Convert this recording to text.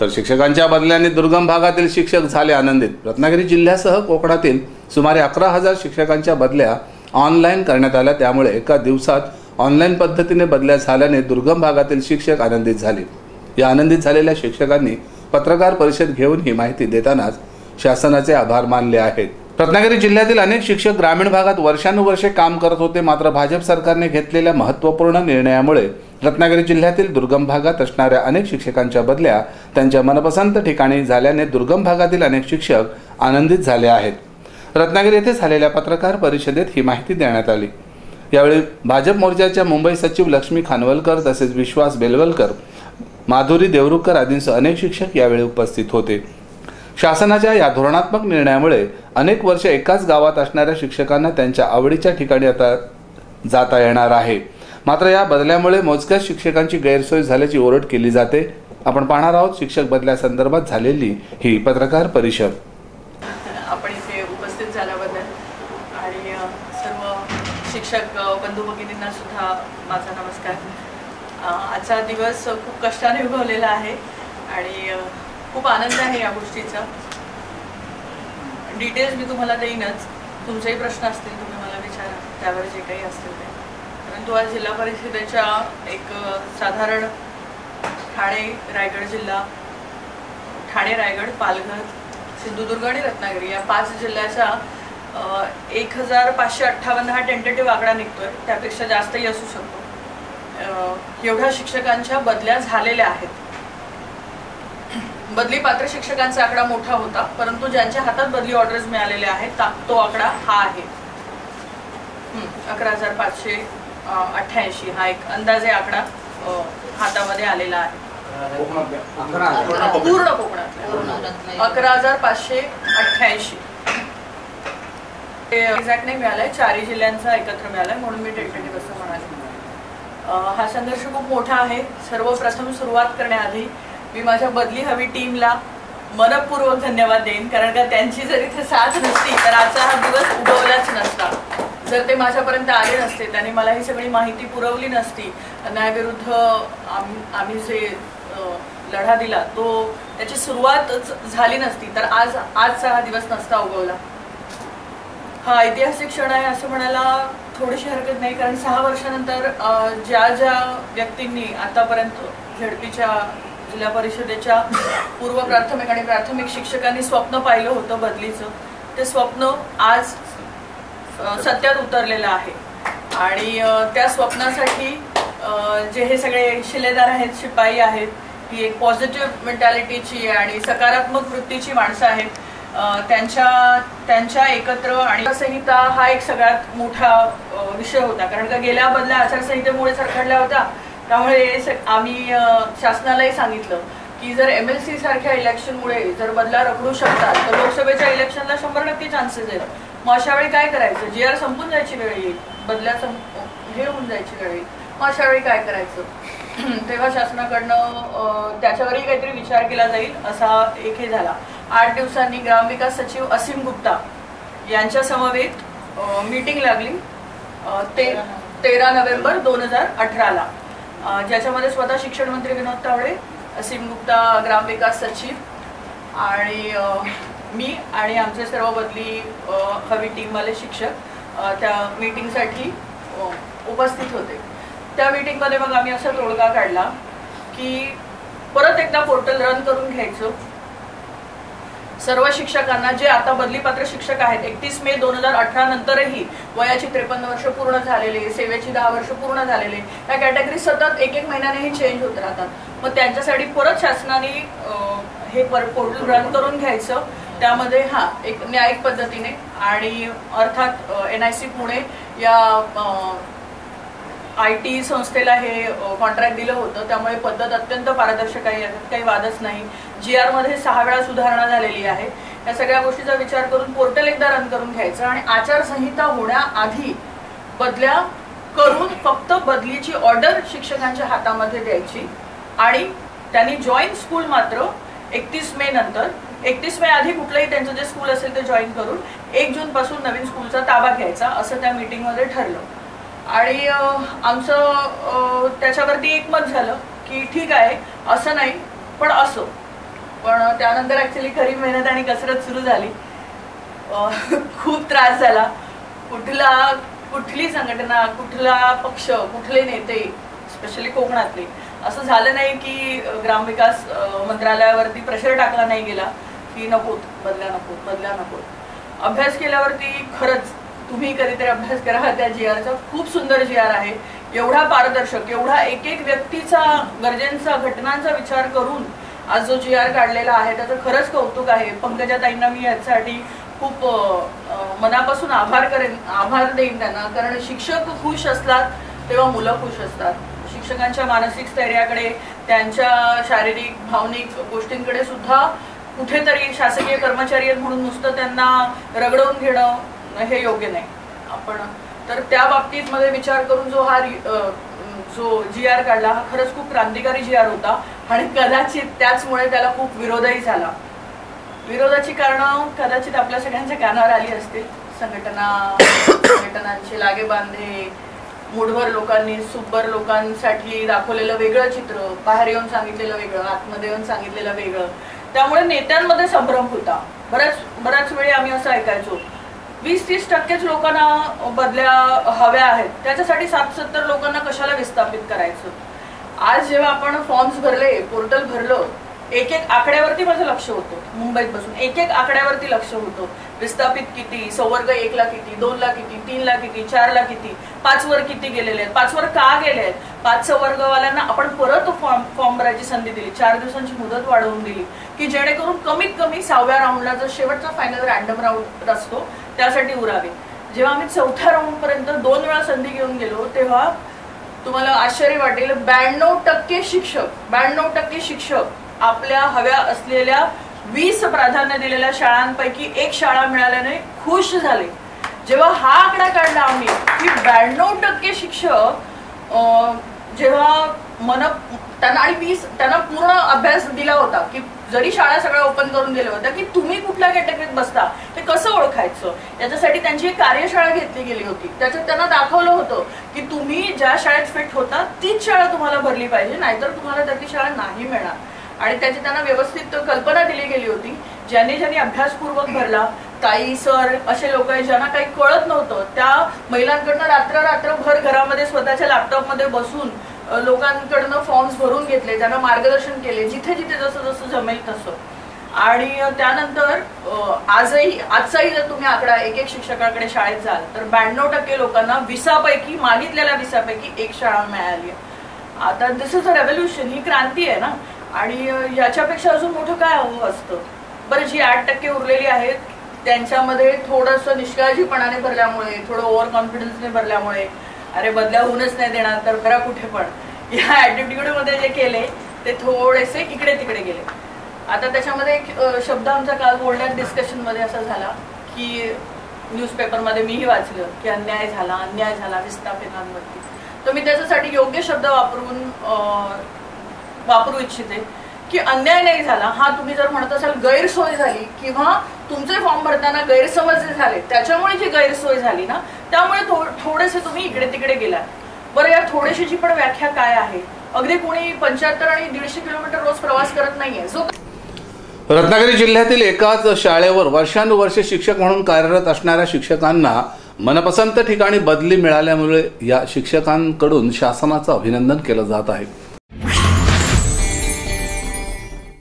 तर शिक्षकांच्या बदल्याने दुर्गम भागातील शिक्षक झाले आनंदित. रत्नागिरी जिल्ह्यासह कोकणातील सुमारे अकरा हजार शिक्षकांच्या बदल्या ऑनलाईन करण्यात आल्या. त्यामुळे एका दिवसात ऑनलाईन पद्धतीने बदल्या झाल्याने दुर्गम भागातील शिक्षक आनंदित झाले. या आनंदित झालेल्या शिक्षकांनी पत्रकार परिषद घेऊन ही माहिती देतानाच शासनाचे आभार मानले आहेत. रत्नागिरी जिल्ह्यातील अनेक शिक्षक ग्रामीण भागात वर्षानुवर्षे काम करत होते. मात्र भाजप सरकारने घेतलेल्या महत्त्वपूर्ण निर्णयामुळे रत्नागिरी जिल्ह्यातील दुर्गम भागात असणाऱ्या अनेक शिक्षकांच्या बदल्या त्यांच्या मनपसंत ठिकाणी झाल्याने दुर्गम भागातील अनेक शिक्षक आनंदित झाले आहेत. रत्नागिरी येथे झालेल्या पत्रकार परिषदेत ही माहिती देण्यात आली. यावेळी भाजप मोर्चाच्या मुंबई सचिव लक्ष्मी खानवलकर तसेच विश्वास बेलवलकर माधुरी देवरुखकर आदींसह अनेक शिक्षक यावेळी उपस्थित होते. शासनाच्या या धोरणात्मक निर्णयामुळे अनेक वर्ष एकाच गावात असणाऱ्या शिक्षकांना त्यांच्या आवडीच्या ठिकाणी आता जाता येणार आहे. मात्र या बदल्यामुळे मोजक्याच शिक्षकांची गैरसोय झाल्याची ओरड केली जाते. आपण पाहणार आहोत शिक्षक बदल्यासंदर्भात झालेली ही पत्रकार परिषद. आपण इथे उपस्थित झाल्याबद्दल आणि सर्व शिक्षक बंधू भगिनींना सुद्धा माझा नमस्कार. आजचा दिवस खूप कष्टाने उगवलेला आहे आणि खूप आनंद आहे या गोष्टीचा. डिटेल्स मी तुम्हाला देईनच. तुमचेही प्रश्न असतील तुम्ही मला विचारा. त्यावर जे काही असतील ते. परंतु आज जिल्हा परिषदेच्या एक साधारण ठाणे रायगड जिल्हा ठाणे रायगड पालघर सिंधुदुर्ग आणि रत्नागिरी या पाच जिल्ह्याचा एक हजार पाचशे अठ्ठावन्न हा टेंटेटिव्ह आकडा निघतोय. त्यापेक्षा जास्तही असू शकतो. एवढ्या शिक्षकांच्या बदल्या झालेल्या आहेत. बदली पात्र शिक्षकांचा आकडा मोठा होता परंतु ज्यांच्या हातात बदली ऑर्डर्स मिळालेल्या आहेत तो आकडा हा आहे. अकरा हजार पाचशे अठ्ठ्याऐंशी हा एक अंदाजे आकडा हातामध्ये आलेला आहे. पूर्ण कोकणात अकरा हजार पाचशे अठ्ठ्याऐंशी. एक्झॅक्ट नाही मिळालंय चारही जिल्ह्यांचा एकत्र मिळालाय म्हणून मी टेंटेटिव्ह असं म्हणाले. हा संघर्ष खूप मोठा आहे. सर्वप्रथम सुरुवात करण्याआधी मी माझ्या बदली हवी टीमला मनपूर्वक धन्यवाद देईन कारण का त्यांची जर इथे साथ नसती तर आजचा हा दिवस उगवलाच नसता. जर ते माझ्यापर्यंत आले नसते त्यांनी मला ही सगळी माहिती पुरवली नसती न्यायाविरुद्ध आम्ही आम्ही जे लढा दिला तो त्याची सुरुवातच झाली नसती. तर आज आजचा हा दिवस नसता उगवला. हा ऐतिहासिक क्षण आहे असं म्हणायला थोडीशी हरकत नाही कारण सहा वर्षानंतर अं, ज्या ज्या व्यक्तींनी आतापर्यंत झेडपीच्या जिल्हा परिषदेच्या पूर्व प्राथमिक आणि प्राथमिक शिक्षकांनी स्वप्न पाहिलं होतं बदलीचं ते स्वप्न आज सत्यात उतरलेलं आहे. आणि त्या स्वप्नासाठी जे हे सगळे शिलेदार आहेत शिपाई आहेत ही एक पॉझिटिव्ह मेंटॅलिटीची आणि सकारात्मक वृत्तीची माणसं आहेत. त्यांच्या त्यांच्या एकत्र आणि संहिता हा एक सगळ्यात मोठा विषय होता. कारण का गेल्या बदल्या आचारसंहितेमुळे सरखडल्या होत्या त्यामुळे आम्ही शासनालाही सांगितलं की जर एम एल सी सारख्या इलेक्शनमुळे जर बदला रखडू शकतात तर लोकसभेच्या इलेक्शनला शंभर चान्सेस आहेत. मग अशा वेळी काय करायचं? जी आर संपून जायची वेळ येईल. बदल्या संप हे होऊन जायची वेळ येईल. मग अशा वेळी काय करायचं? तेव्हा शासनाकडनं त्याच्यावरही काहीतरी विचार केला जाईल असा एक हे झाला. आठ दिवसांनी ग्रामविकास सचिव असीम गुप्ता यांच्या समवेत मीटिंग लागली ते तेरा नोव्हेंबर दोन हजार अठराला. ज्याच्यामध्ये स्वतः शिक्षण मंत्री विनोद तावडे असीम गुप्ता ग्रामविकास सचिव आणि मी आणि आमचे सर्व बदली हवी टीमवाले शिक्षक त्या मीटिंगसाठी उपस्थित होते. त्या मीटिंगमध्ये मग आम्ही असा तोडगा काढला की परत एकदा पोर्टल रन करून घ्यायचं. सर्व शिक्षकांना जे आता बदलीपात्र शिक्षक आहेत एकतीस मे दोन हजार अठरा नंतरही वयाची त्रेपन्न वर्ष पूर्ण झालेले सेवेची दहा वर्ष पूर्ण झालेले या कॅटेगरी सतत एक एक महिन्यानेही चेंज होत राहतात. मग त्यांच्यासाठी परत शासनाने हे पर पोर्टल रन करून घ्यायचं. त्यामध्ये हा एक न्यायिक पद्धतीने आणि अर्थात एन आय सी पुणे या आय टी संस्थेला हे कॉन्ट्रॅक्ट दिलं होतं. त्यामुळे पद्धत अत्यंत पारदर्शक आहे. याच्यात काही वादच नाही. जी आरमध्ये सहा वेळा सुधारणा झालेली आहे. या सगळ्या गोष्टीचा विचार करून पोर्टल एकदा रन करून घ्यायचं आणि आचारसंहिता होण्याआधी बदल्या करून फक्त बदलीची ऑर्डर शिक्षकांच्या हातामध्ये द्यायची. आणि त्यांनी जॉईन स्कूल मात्र एकतीस मे नंतर एकतीस मे आधी कुठलंही त्यांचं जे स्कूल असेल ते जॉईन करून एक जून पासून नवीन स्कूलचा ताबा घ्यायचा असं त्या मीटिंगमध्ये ठरलं. आणि आमचं त्याच्यावरती एकमत झालं की ठीक आहे असं नाही पण असो. पण त्यानंतर ॲक्च्युली खरी मेहनत आणि कसरत सुरू झाली. खूप त्रास झाला. कुठला कुठली संघटना कुठला पक्ष कुठले नेते स्पेशली कोकणातले असं झालं नाही की ग्रामविकास मंत्रालयावरती प्रेशर टाकला नाही गेला. की नकोत बदल्या नकोत बदल्या नकोत अभ्यास केल्यावरती खरंच तुम्ही कधीतरी अभ्यास करा. त्या जी आरचा खूप सुंदर जी आर आहे. एवढा पारदर्शक एवढा एक एक व्यक्तीचा गरजेंचा घटनांचा विचार करून आज जो जी आर काढलेला आहे त्याचं खरंच कौतुक आहे. पंकजा ताईंना मी याच्यासाठी खूप मनापासून आभार करेन आभार देईन त्यांना. कारण शिक्षक खुश असतात तेव्हा मुलं खुश असतात. शिक्षकांच्या मानसिक स्थैर्याकडे त्यांच्या शारीरिक भावनिक गोष्टींकडे सुद्धा कुठेतरी शासकीय कर्मचारी आहेत म्हणून नुसतं त्यांना रगडवून घेणं हे योग्य नाही. आपण तर त्या बाबतीत मध्ये विचार करून जो हा जो जी आर काढला हा खरंच खूप क्रांतिकारी जी आर होता आणि कदाचित त्याचमुळे त्याला खूप विरोधही झाला. विरोधाची कारणं कदाचित आपल्या सगळ्यांच्या कानावर आली असतील. संघटना संघटनांचे लागे बांधे मुठभर लोकांनी सुब्बर लोकांसाठी दाखवलेलं वेगळं चित्र बाहेर येऊन सांगितलेलं वेगळं आतमध्ये येऊन सांगितलेलं वेगळं. त्यामुळे नेत्यांमध्ये संभ्रम होता. बऱ्याच बऱ्याच वेळी आम्ही असं ऐकायचो. वीस तीस टक्केच लोकांना बदल्या हव्या आहेत. त्याच्यासाठी सात सत्तर लोकांना कशाला विस्थापित करायचं? आज जेव्हा आपण फॉर्म्स भरले पोर्टल भरलं एक एक आकड्यावरती माझं लक्ष होतं. मुंबईत बसून एक एक आकड्यावरती लक्ष होतं. विस्थापित किती संवर्ग एक ला किती दोन ला किती तीन ला किती चार ला किती पाच वर किती गेलेले आहेत? पाच वर का गेले आहेत? पाच संवर्गवाल्यांना आपण परत फॉर्म फॉर्म भरायची संधी दिली. चार दिवसांची मुदत वाढवून दिली. की जेणेकरून कमीत कमी सहाव्या राऊंडला जो शेवटचा फायनल रॅन्डम राऊंड असतो त्यासाठी उरावे. जेव्हा आम्ही चौथ्या राऊंड पर्यंत दोन वेळा संधी घेऊन गेलो तेव्हा तुम्हाला आश्चर्य वाटेल ब्याण्णव टक्के शिक्षक ब्याण्णव टक्के शिक्षक आपल्या हव्या असलेल्या वीस प्राधान्य दिलेल्या शाळांपैकी एक शाळा मिळाल्याने खुश झाले. जेव्हा हा आकडा काढला आम्ही की ब्याण्णव टक्के शिक्षक अं, जेव्हा मन त्यांना आणि वीस त्यांना पूर्ण अभ्यास दिला होता की जरी शाळा सगळ्या ओपन करून दिल्या होत्या की तुम्ही कुठल्या कॅटेगरीत बसता ते कसं ओळखायचं? याच्यासाठी त्यांची एक कार्यशाळा घेतली गेली होती. त्याच्यात त्यांना दाखवलं होतं की तुम्ही ज्या शाळेत फिट होता तीच शाळा तुम्हाला भरली पाहिजे नाहीतर तुम्हाला त्यातली शाळा नाही मिळणार. आणि त्याची त्यांना व्यवस्थित कल्पना दिली गेली होती. ज्यांनी ज्यांनी अभ्यासपूर्वक भरला ताई सर असे लोक आहे ज्यांना काही कळत नव्हतं. त्या महिलांकडनं रात्र रात्रभर घरामध्ये स्वतःच्या लॅपटॉपमध्ये बसून लोकांकडनं फॉर्म्स भरून घेतले त्यांना मार्गदर्शन केले जिथे जिथे जसं जसं जमेल तसं. आणि त्यानंतर आजही आजचाही जर तुम्ही आकडा एक एक शिक्षकाकडे शाळेत जाल तर ब्याण्णव टक्के लोकांना विसापैकी मागितलेल्या विसापैकी एक शाळा मिळाली आहे. आता दिस इज अ रेव्होल्युशन ही क्रांती आहे ना. आणि याच्यापेक्षा अजून मोठं काय हवं असतं? बरं जी आठ टक्के उरलेली आहेत त्यांच्यामध्ये थोडंसं निष्काळजीपणाने भरल्यामुळे थोडं ओव्हर कॉन्फिडन्सने भरल्यामुळे अरे बदल्या होऊनच नाही देणार तर खरा कुठे पण. या ॲटिट्यूडमध्ये जे केले ते थोडेसे इकडे तिकडे गेले. आता त्याच्यामध्ये एक शब्द आमचा काल बोलण्यात डिस्कशनमध्ये असा झाला की न्यूजपेपरमध्ये मीही वाचलं की अन्याय झाला अन्याय झाला विस्थापितांवरती. तर मी त्याच्यासाठी योग्य शब्द वापरून वापरू इच्छिते की अन्याय नाही झाला. हा तुम्ही जर म्हणत असाल गैरसोय झाली किंवा तुमचे फॉर्म भरताना गैरसमज जे झाले त्याच्यामुळे जी गैरसोय झाली ना त्यामुळे थो- थोडेसे तुम्ही इकडे तिकडे गेला बरं या थोडेशीची पण व्याख्या काय आहे अगदी कोणी पंच्याहत्तर आणि दीडशे किलोमीटर रोज प्रवास करत नाहीये. जो रत्नागिरी जिल्ह्यातील एकाच शाळेवर वर्षानुवर्षे शिक्षक म्हणून कार्यरत असणाऱ्या शिक्षकांना मनपसंत ठिकाणी बदली मिळाल्यामुळे या शिक्षकांकडून शासनाचं अभिनंदन केलं जात आहे.